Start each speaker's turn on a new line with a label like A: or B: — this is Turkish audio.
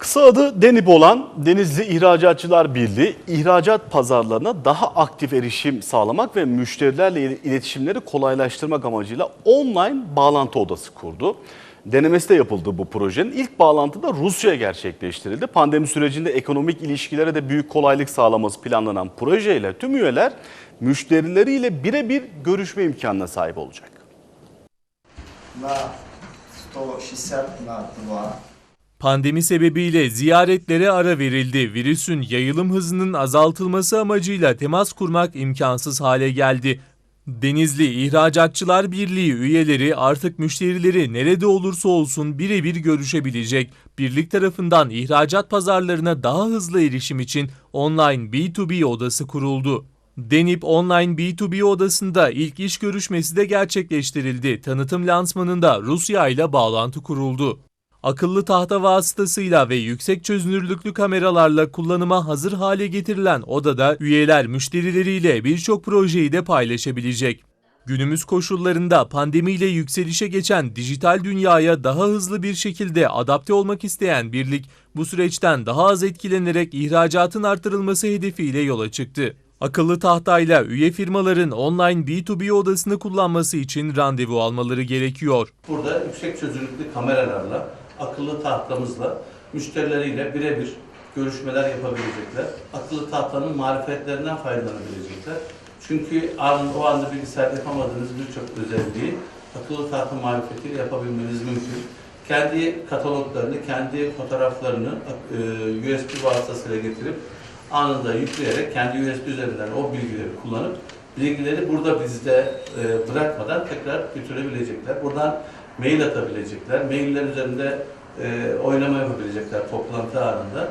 A: Kısa adı DENİB olan Denizli İhracatçılar Birliği, ihracat pazarlarına daha aktif erişim sağlamak ve müşterilerle iletişimleri kolaylaştırmak amacıyla online bağlantı odası kurdu. Denemesi de yapıldı bu projenin. İlk bağlantı da Rusya'ya gerçekleştirildi. Pandemi sürecinde ekonomik ilişkilere de büyük kolaylık sağlaması planlanan projeyle tüm üyeler müşterileriyle birebir görüşme imkanına sahip olacak.
B: Pandemi sebebiyle ziyaretlere ara verildi. Virüsün yayılım hızının azaltılması amacıyla temas kurmak imkansız hale geldi. Denizli İhracatçılar Birliği üyeleri artık müşterileri nerede olursa olsun birebir görüşebilecek. Birlik tarafından ihracat pazarlarına daha hızlı erişim için online B2B odası kuruldu. Denip Online B2B odasında ilk iş görüşmesi de gerçekleştirildi. Tanıtım lansmanında Rusya ile bağlantı kuruldu. Akıllı tahta vasıtasıyla ve yüksek çözünürlüklü kameralarla kullanıma hazır hale getirilen odada üyeler müşterileriyle birçok projeyi de paylaşabilecek. Günümüz koşullarında pandemiyle yükselişe geçen dijital dünyaya daha hızlı bir şekilde adapte olmak isteyen birlik bu süreçten daha az etkilenerek ihracatın artırılması hedefiyle yola çıktı. Akıllı tahtayla üye firmaların online B2B odasını kullanması için randevu almaları gerekiyor.
C: Burada yüksek çözünürlüklü kameralarla, akıllı tahtamızla müşterileriyle birebir görüşmeler yapabilecekler. Akıllı tahtanın marifetlerinden faydalanabilecekler. Çünkü an, o anda bilgisayarda yapamadığınız birçok özelliği akıllı tahta marifetiyle yapabilmeniz mümkün. Kendi kataloglarını, kendi fotoğraflarını e, USB vasıtasıyla getirip anında yükleyerek kendi USB üzerinden o bilgileri kullanıp bilgileri burada bizde e, bırakmadan tekrar götürebilecekler. Buradan mail atabilecekler. Mailler üzerinde e, oynama yapabilecekler toplantı anında.